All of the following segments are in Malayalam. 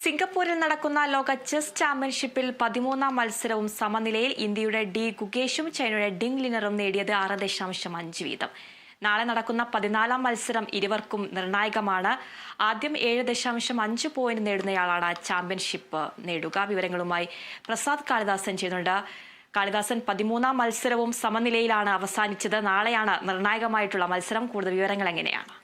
സിംഗപ്പൂരിൽ നടക്കുന്ന ലോക ചെസ് ചാമ്പ്യൻഷിപ്പിൽ പതിമൂന്നാം മത്സരവും സമനിലയിൽ ഇന്ത്യയുടെ ഡി ഗുകേഷും ചൈനയുടെ ഡിങ് ലിനറും നേടിയത് ആറ് ദശാംശം അഞ്ച് വീതം. നാളെ നടക്കുന്ന പതിനാലാം മത്സരം ഇരുവർക്കും നിർണായകമാണ്. ആദ്യം ഏഴ് ദശാംശം അഞ്ച് പോയിന്റ് നേടുന്നയാളാണ് ചാമ്പ്യൻഷിപ്പ് നേടുക. വിവരങ്ങളുമായി പ്രസാദ് കാളിദാസൻ ചെയ്യുന്നുണ്ട് കാളിദാസൻ പതിമൂന്നാം മത്സരവും സമനിലയിലാണ് അവസാനിച്ചത്. നാളെയാണ് നിർണായകമായിട്ടുള്ള മത്സരം. കൂടുതൽ വിവരങ്ങൾ എങ്ങനെയാണ്?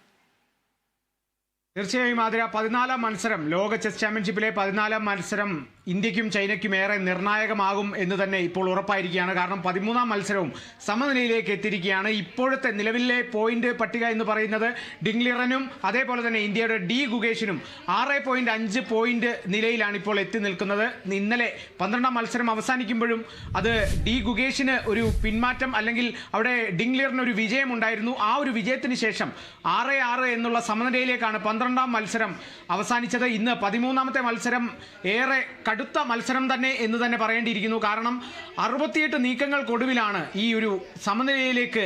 തീർച്ചയായും ആതിര. പതിനാലാം മത്സരം. ലോക ചെസ് ചാമ്പ്യൻഷിപ്പിലെ പതിനാലാം മത്സരം ഇന്ത്യക്കും ചൈനയ്ക്കും ഏറെ നിർണായകമാകും എന്ന് തന്നെ ഇപ്പോൾ ഉറപ്പായിരിക്കുകയാണ്. കാരണം പതിമൂന്നാം മത്സരവും സമനിലയിലേക്ക് എത്തിയിരിക്കുകയാണ്. ഇപ്പോഴത്തെ നിലവിലെ പോയിന്റ് പട്ടിക എന്ന് പറയുന്നത് ഡിംഗ്ലിറനും അതേപോലെ തന്നെ ഇന്ത്യയുടെ ഡി ഗുഗേഷിനും ആറ് പോയിന്റ് അഞ്ച് പോയിന്റ് നിലയിലാണ് ഇപ്പോൾ എത്തി നിൽക്കുന്നത്. ഇന്നലെ പന്ത്രണ്ടാം മത്സരം അവസാനിക്കുമ്പോഴും അത് ഡി ഗുഗേഷിന് ഒരു പിന്മാറ്റം അല്ലെങ്കിൽ അവിടെ ഡിംഗ്ലിയറിന് ഒരു വിജയം ഉണ്ടായിരുന്നു. ആ ഒരു വിജയത്തിന് ശേഷം ആറ് ആറ് എന്നുള്ള സമനിലയിലേക്കാണ് പന്ത്രണ്ടാം മത്സരം അവസാനിച്ചത്. ഇന്ന് പതിമൂന്നാമത്തെ മത്സരം ഏറെ കടുത്ത മത്സരം തന്നെ എന്ന് തന്നെ പറയേണ്ടിയിരിക്കുന്നു. കാരണം അറുപത്തിയെട്ട് നീക്കങ്ങൾക്കൊടുവിലാണ് ഈ ഒരു സമനിലയിലേക്ക്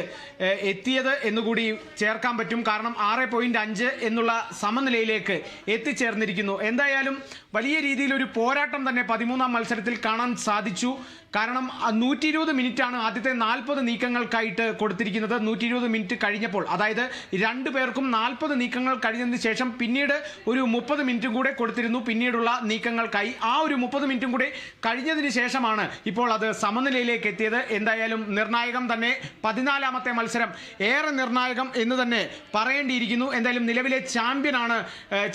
എത്തിയത് എന്നുകൂടി ചേർക്കാൻ പറ്റും. കാരണം ആറ് പോയിന്റ് അഞ്ച് എന്നുള്ള സമനിലയിലേക്ക് എത്തിച്ചേർന്നിരിക്കുന്നു. എന്തായാലും വലിയ രീതിയിൽ ഒരു പോരാട്ടം തന്നെ പതിമൂന്നാം മത്സരത്തിൽ കാണാൻ സാധിച്ചു. കാരണം നൂറ്റി ഇരുപത് മിനിറ്റ് ആണ് ആദ്യത്തെ നാൽപ്പത് നീക്കങ്ങൾക്കായിട്ട് കൊടുത്തിരിക്കുന്നത്. നൂറ്റി ഇരുപത് മിനിറ്റ് കഴിഞ്ഞപ്പോൾ അതായത് രണ്ടു പേർക്കും നാൽപ്പത് നീക്കങ്ങൾ കഴിഞ്ഞതിന് ശേഷം പിന്നീട് ഒരു മുപ്പത് മിനിറ്റും കൂടെ കൊടുത്തിരുന്നു. പിന്നീടുള്ള നീക്കങ്ങൾക്കായി ആ ഒരു മുപ്പത് മിനിറ്റും കൂടി കഴിഞ്ഞതിന് ശേഷമാണ് ഇപ്പോൾ അത് സമനിലയിലേക്ക് എത്തിയത്. എന്തായാലും നിർണായകം തന്നെ പതിനാലാമത്തെ മത്സരം. ഏറെ നിർണായകം എന്ന് തന്നെ പറയേണ്ടിയിരിക്കുന്നു. എന്തായാലും നിലവിലെ ചാമ്പ്യനാണ്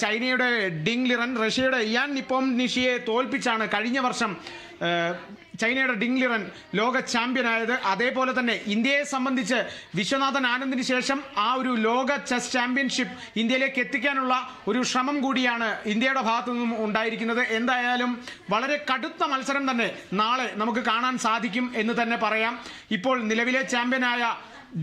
ചൈനയുടെ ഡിങ് ലിറൻ. റഷ്യയുടെ യാൻ നിപ്പോം നിഷിയെ തോൽപ്പിച്ചാണ് കഴിഞ്ഞ വർഷം ചൈനയുടെ ഡിങ് ലിറൻ ലോക ചാമ്പ്യനായത്. അതേപോലെ തന്നെ ഇന്ത്യയെ സംബന്ധിച്ച് വിശ്വനാഥൻ ആനന്ദിന് ശേഷം ആ ഒരു ലോക ചെസ് ചാമ്പ്യൻഷിപ്പ് ഇന്ത്യയിലേക്ക് എത്തിക്കാനുള്ള ഒരു ശ്രമം കൂടിയാണ് ഇന്ത്യയുടെ ഭാഗത്തു നിന്നും ഉണ്ടായിരിക്കുന്നത്. എന്തായാലും വളരെ കടുത്ത മത്സരം തന്നെ നാളെ നമുക്ക് കാണാൻ സാധിക്കും എന്ന് തന്നെ പറയാം. ഇപ്പോൾ നിലവിലെ ചാമ്പ്യനായ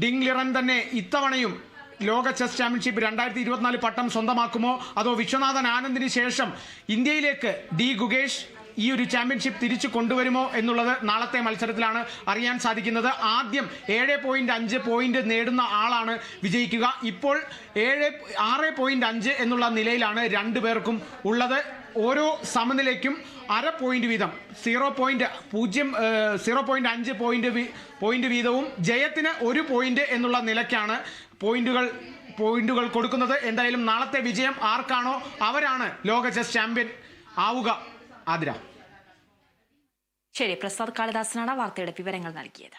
ഡിങ് ലിറൻ തന്നെ ഇത്തവണയും ലോക ചെസ് ചാമ്പ്യൻഷിപ്പ് രണ്ടായിരത്തി ഇരുപത്തിനാല് പട്ടം സ്വന്തമാക്കുമോ? അതോ വിശ്വനാഥൻ ആനന്ദിന് ശേഷം ഇന്ത്യയിലേക്ക് ഡി ഗുഗേഷ് ഈ ഒരു ചാമ്പ്യൻഷിപ്പ് തിരിച്ചു കൊണ്ടുവരുമോ എന്നുള്ളത് നാളത്തെ മത്സരത്തിലാണ് അറിയാൻ സാധിക്കുന്നത്. ആദ്യം ഏഴ് പോയിന്റ് അഞ്ച് പോയിന്റ് നേടുന്ന ആളാണ് വിജയിക്കുക. ഇപ്പോൾ ഏഴ് ആറ് പോയിന്റ് അഞ്ച് എന്നുള്ള നിലയിലാണ് രണ്ടുപേർക്കും ഉള്ളത്. ഓരോ സമനിലയ്ക്കും അര പോയിന്റ് വീതം. സീറോ പോയിന്റ് പൂജ്യം സീറോ പോയിന്റ് അഞ്ച് പോയിന്റ് പോയിന്റ് വീതവും ജയത്തിന് ഒരു പോയിന്റ് എന്നുള്ള നിലയ്ക്കാണ് പോയിന്റുകൾ പോയിന്റുകൾ കൊടുക്കുന്നത്. എന്തായാലും നാളത്തെ വിജയം ആർക്കാണോ അവരാണ് ലോക ചെസ് ചാമ്പ്യൻ ആവുക. ആതിര. ശരി പ്രസാദ് കാളിദാസനാണ് വാർത്തയുടെ വിവരങ്ങൾ നൽകിയത്.